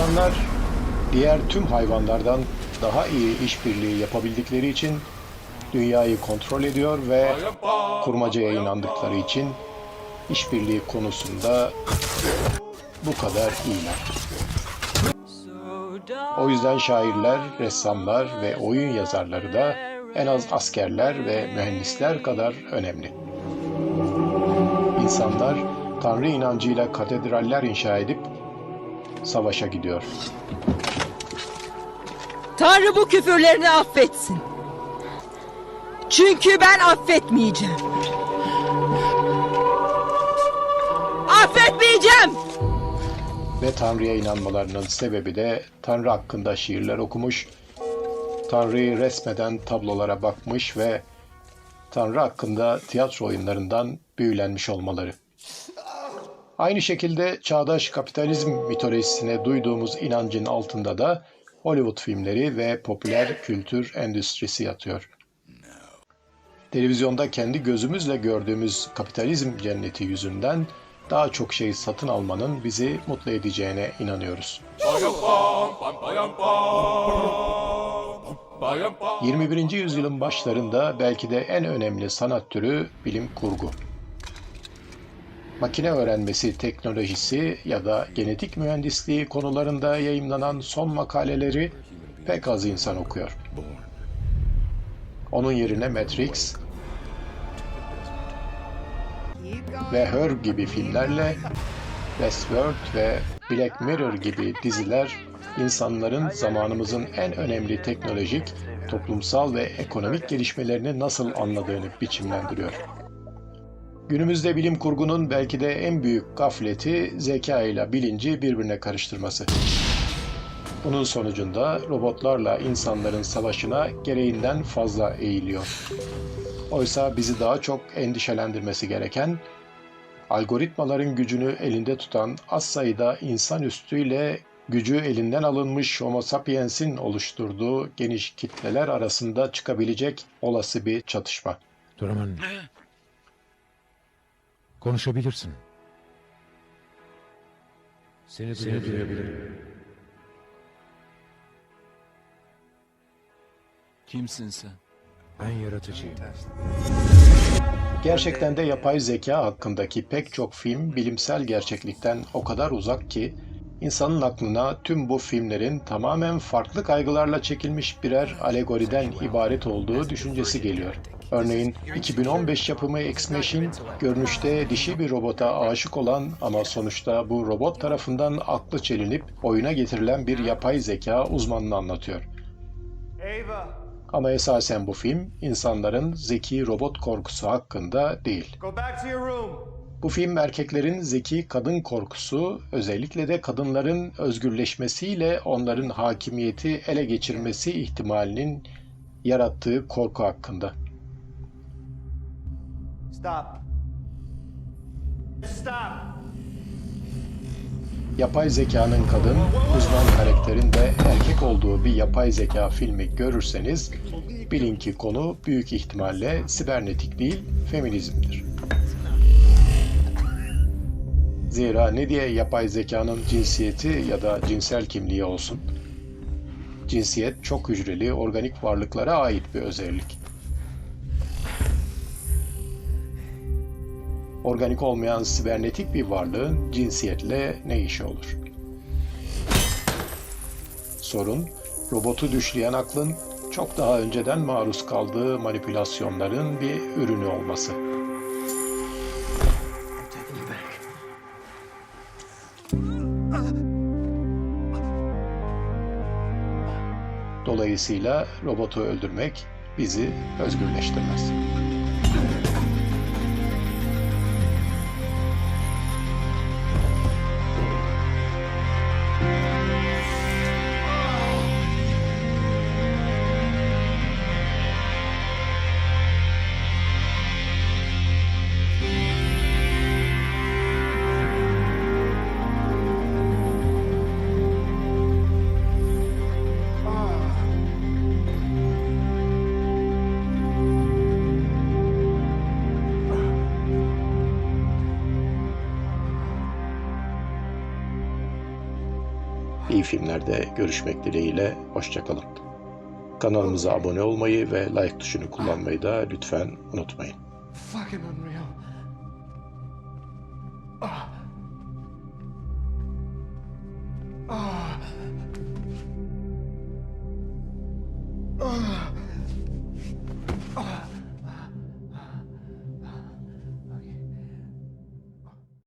İnsanlar diğer tüm hayvanlardan daha iyi işbirliği yapabildikleri için dünyayı kontrol ediyor ve kurmacaya inandıkları için işbirliği konusunda bu kadar iyiler. O yüzden şairler, ressamlar ve oyun yazarları da en az askerler ve mühendisler kadar önemli. İnsanlar Tanrı inancıyla katedraller inşa edip savaşa gidiyor. Tanrı bu küfürlerini affetsin. Çünkü ben affetmeyeceğim. Affetmeyeceğim. Ve Tanrı'ya inanmalarının sebebi de Tanrı hakkında şiirler okumuş, Tanrı'yı resmeden tablolara bakmış ve Tanrı hakkında tiyatro oyunlarından büyülenmiş olmaları. Aynı şekilde çağdaş kapitalizm mitolojisine duyduğumuz inancın altında da Hollywood filmleri ve popüler kültür endüstrisi yatıyor. Televizyonda kendi gözümüzle gördüğümüz kapitalizm cenneti yüzünden daha çok şey satın almanın bizi mutlu edeceğine inanıyoruz. 21. yüzyılın başlarında belki de en önemli sanat türü bilim kurgu. Makine öğrenmesi teknolojisi ya da genetik mühendisliği konularında yayımlanan son makaleleri pek az insan okuyor. Onun yerine Matrix ve Her gibi filmlerle Westworld ve Black Mirror gibi diziler insanların zamanımızın en önemli teknolojik, toplumsal ve ekonomik gelişmelerini nasıl anladığını biçimlendiriyor. Günümüzde bilim kurgunun belki de en büyük gafleti zeka ile bilinci birbirine karıştırması. Bunun sonucunda robotlarla insanların savaşına gereğinden fazla eğiliyor. Oysa bizi daha çok endişelendirmesi gereken algoritmaların gücünü elinde tutan az sayıda insanüstüyle gücü elinden alınmış Homo sapiens'in oluşturduğu geniş kitleler arasında çıkabilecek olası bir çatışma. Duraman. Konuşabilirsin. Seni, Seni duyabilirim. Kimsin sen? Ben yaratıcıyım. Gerçekten de yapay zeka hakkındaki pek çok film bilimsel gerçeklikten o kadar uzak ki insanın aklına tüm bu filmlerin tamamen farklı kaygılarla çekilmiş birer alegoriden ibaret olduğu düşüncesi geliyor. Örneğin 2015 yapımı Ex Machine, görünüşte dişi bir robota aşık olan ama sonuçta bu robot tarafından aklı çelinip oyuna getirilen bir yapay zeka uzmanını anlatıyor. Ama esasen bu film insanların zeki robot korkusu hakkında değil. Bu film erkeklerin zeki kadın korkusu, özellikle de kadınların özgürleşmesiyle onların hakimiyeti ele geçirmesi ihtimalinin yarattığı korku hakkında. Stop. Stop. Yapay zekanın kadın, uzman karakterin de erkek olduğu bir yapay zeka filmi görürseniz bilin ki konu büyük ihtimalle sibernetik değil, feminizmdir. Zira ne diye yapay zekanın cinsiyeti ya da cinsel kimliği olsun? Cinsiyet çok hücreli organik varlıklara ait bir özellik. Organik olmayan sibernetik bir varlığın cinsiyetle ne işi olur? Sorun, robotu düşleyen aklın çok daha önceden maruz kaldığı manipülasyonların bir ürünü olması. Dolayısıyla robotu öldürmek bizi özgürleştirmez. İyi filmlerde görüşmek dileğiyle. Hoşçakalın. Kanalımıza abone olmayı ve like tuşunu kullanmayı da lütfen unutmayın. Fucking unreal.